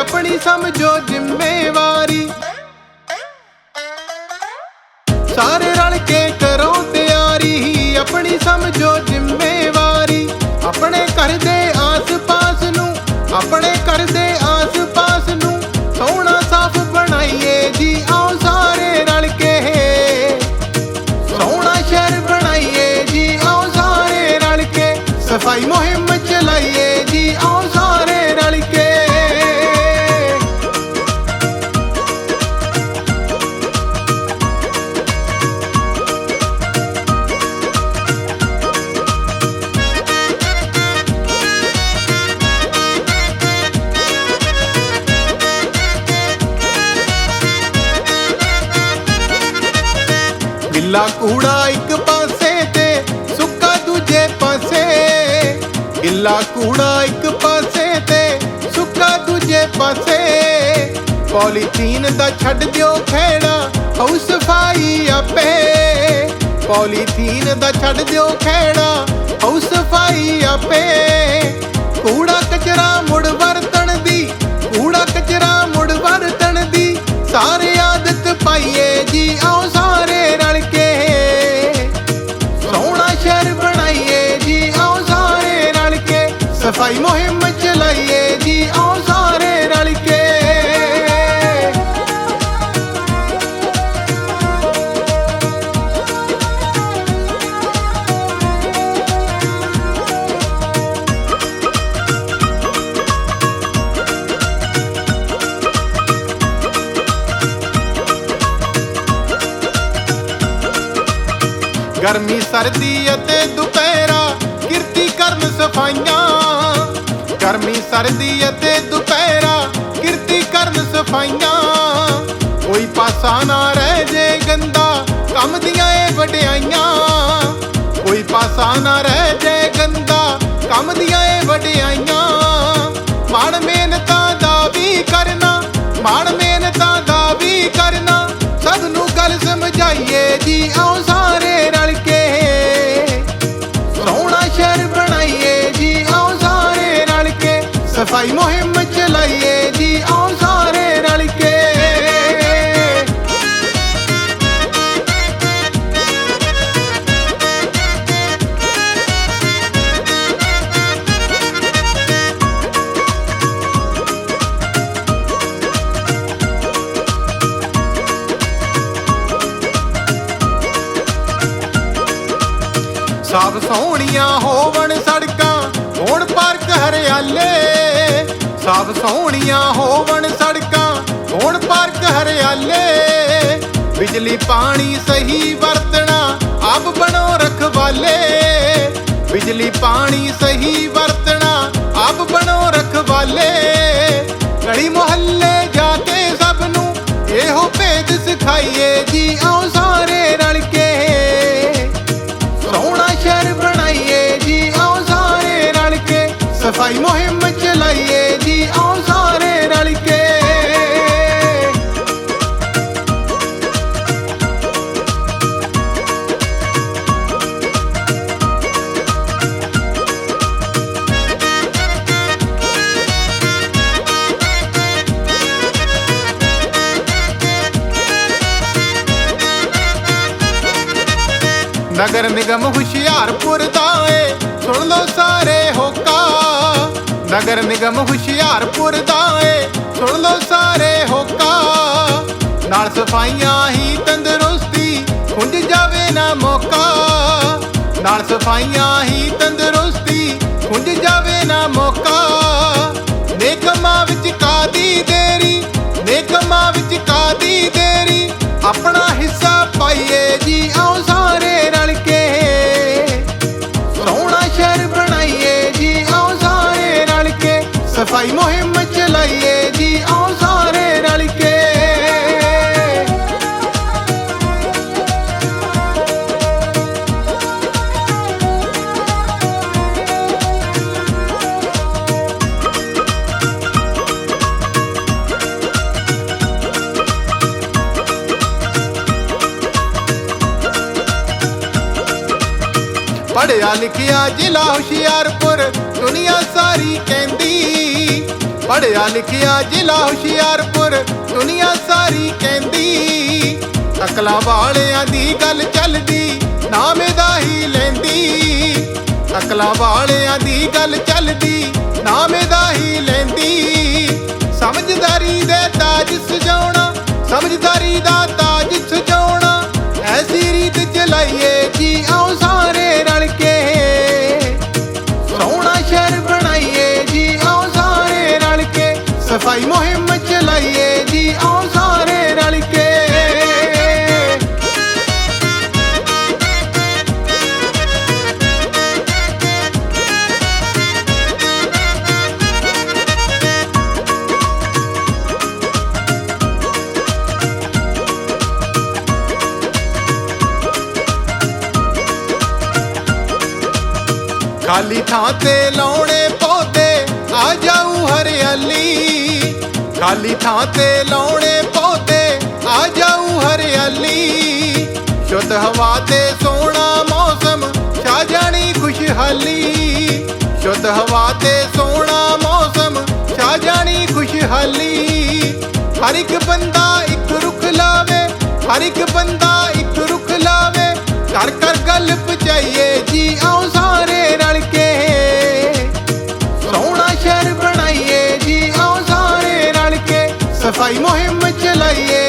ਆਪਣੀ ਸਮਝੋ ਜ਼ਿੰਮੇਵਾਰੀ। ਸਾਰੇ ਰਲ ਕੇ ਕਰੋ ਤਿਆਰੀ, ਆਪਣੀ ਸਮਝੋ ਜ਼ਿੰਮੇਵਾਰੀ। ਆਪਣੇ ਘਰ ਦੇ ਆਸ-ਪਾਸ ਨੂੰ, ਆਪਣੇ ਘਰ ਦੇ ਆਸ-ਪਾਸ ਨੂੰ ਸੋਹਣਾ ਗਿੱਲਾ ਕੂੜਾ ਇੱਕ ਪਾਸੇ ਤੇ, ਸੁੱਕਾ ਦੂਜੇ ਪਾਸੇ। ਗਿੱਲਾ ਕੂੜਾ ਇੱਕ ਪਾਸੇ ਤੇ, ਸੁੱਕਾ ਦੂਜੇ ਪਾਸੇ। ਪੋਲੀਥੀਨ ਦਾ ਛੱਡ ਦਿਓ ਖੇੜਾ ਹਉ ਸਫ਼ਾਈ ਆਪੇ। ਪੋਲੀਥੀਨ ਦਾ ਛੱਡ ਦਿਓ ਖੇੜਾ ਹਉ ਸਫ਼ਾਈ ਆਪੇ। ਸਫ਼ਾਈ ਮੁਹਿੰਮ ਚਲਾਈਏ ਜੀ ਆਓ ਸਾਰੇ ਰਲ ਕੇ। ਗਰਮੀ ਸਰਦੀ ਅਤੇ ਦੁਪਹਿਰਾ ਗਰਮੀ ਸਰਦੀ ਅਤੇ ਦੁਪਹਿਰਾ, ਕਿਰਤੀ ਕਰਨ ਸਫਾਈਆਂ। ਕੋਈ ਪਾਸਾ ਨਾ ਰਹਿ ਜੇ ਗੰਦਾ, ਕੰਮ ਦੀਆਂ ਏ ਵਡਿਆਈਆਂ। ਕੋਈ ਪਾਸਾ ਨਾ ਰਹਿ ਜੇ ਗੰਦਾ, ਕੰਮ ਦੀਆਂ ਏ ਵਡਿਆਈਆਂ। ਮਾਣ ਮਿਹਨਤਾਂ ਸਾਫ਼ ਸੋਹਣੀਆਂ ਹੋਵਣ ਸੜਕਾਂ, ਹੋਣ ਪਾਰਕ ਹਰਿਆਲੇ। ਸਾਫ਼ ਸੋਹਣੀਆਂ ਹੋਵਣ ਸੜਕਾਂ, ਹੋਣ ਪਾਰਕ ਹਰਿਆਲੇ। ਬਿਜਲੀ ਪਾਣੀ ਸਹੀ ਵਰਤਣਾ, ਆਪ ਬਣੋ ਰਖਵਾਲੇ। ਬਿਜਲੀ ਪਾਣੀ ਸਹੀ ਵਰਤਣਾ, ਆਪ ਬਣੋ ਰਖਵਾਲੇ। ਗਲੀ ਮੁਹੱਲੇ ਜਾ ਕੇ ਸਭ ਨੂੰ ਇਹੋ ਭੇਦ ਸਿਖਾਈਏ ਸਫ਼ਾਈ ਮੁਹਿੰਮ ਚਲਾਈਏ ਜੀ ਆਓ ਸਾਰੇ ਰਲ ਕੇ। ਨਗਰ ਨਿਗਮ ਹੁਸ਼ਿਆਰਪੁਰ ਦਾ ਏ, ਸੁਣ ਲਓ ਸਾਰੇ ਹੋਕਾ। ਨਗਰ ਨਿਗਮ ਹੁਸ਼ਿਆਰਪੁਰ ਦਾ ਏ। ਸੁਣ ਲਓ ਸਾਰੇ ਹੋਕਾ। ਨਾਲ ਸਫਾਈਆਂ ਹੀ ਤੰਦਰੁਸਤੀ, ਖੁੰਝ ਜਾਵੇ ਨਾ ਮੌਕਾ। ਨਾਲ ਸਫਾਈਆਂ ਹੀ ਤੰਦਰੁਸਤੀ, ਖੁੰਝ ਜਾਵੇ ਨਾ ਮੌਕਾ। ਨੇਕਮਾਂ ਵਿੱਚ ਕਾਦੀ ਦੇਰੀ, ਨੇਕਮਾਂ ਵਿੱਚ ਕਾਦੀ ਦੇਰੀ। ਆਪਣਾ ਹਿੱਸਾ ਪੜਿਆ ਲਿਖਿਆ ਜ਼ਿਲ੍ਹਾ ਹੁਸ਼ਿਆਰਪੁਰ, ਦੁਨੀਆ ਸਾਰੀ ਕਹਿੰਦੀ। ਪੜਿਆ ਲਿਖਿਆ ਜ਼ਿਲ੍ਹਾ ਹੁਸ਼ਿਆਰਪੁਰ, ਦੁਨੀਆ ਸਾਰੀ ਕਹਿੰਦੀ। ਅਕਲਾਂ ਵਾਲਿਆਂ ਦੀ ਗੱਲ ਚੱਲਦੀ, ਨਾਮ ਇਹਦਾ ਹੀ ਲੈਂਦੀ। ਅਕਲਾਂ ਵਾਲਿਆਂ ਦੀ ਗੱਲ ਚੱਲਦੀ, ਨਾਮ ਇਹਦਾ ਹੀ ਲੈਂਦੀ। ਸਮਝਦਾਰੀ ਦੇ ਤਾਜ ਸਜਾਉਣਾ, ਸਮਝਦਾਰੀ ਦਾ ਸਫ਼ਾਈ ਮੁਹਿੰਮ ਚਲਾਈਏ ਜੀ ਆਓ ਸਾਰੇ ਰਲ ਕੇ। ਖਾਲੀ ਥਾਂ ਤੇ ਲਾਉਣੇ ਖਾਲੀ ਥਾਂ ਤੇ ਲਾਉਣੇ ਪੌਦੇ, ਆ ਜਾਊ ਹਰਿਆਲੀ। ਸ਼ੁੱਧ ਹਵਾ ਤੇ ਸੋਹਣਾ ਮੌਸਮ, ਛਾ ਜਾਣੀ ਖੁਸ਼ਹਾਲੀ। ਸ਼ੁੱਧ ਹਵਾ ਤੇ ਸੋਹਣਾ ਮੌਸਮ, ਛਾ ਜਾਣੀ ਖੁਸ਼ਹਾਲੀ। ਹਰ ਇੱਕ ਬੰਦਾ ਇੱਕ ਰੁੱਖ ਲਾਵੇ, ਹਰ ਇੱਕ ਬੰਦਾ ਇੱਕ ਰੁੱਖ ਲਾਵੇ। ਘਰ ਘਰ ਗੱਲ ਪਹੁੰਚਾਈਏ ਸਾਰੇ ਰਲ ਕੇ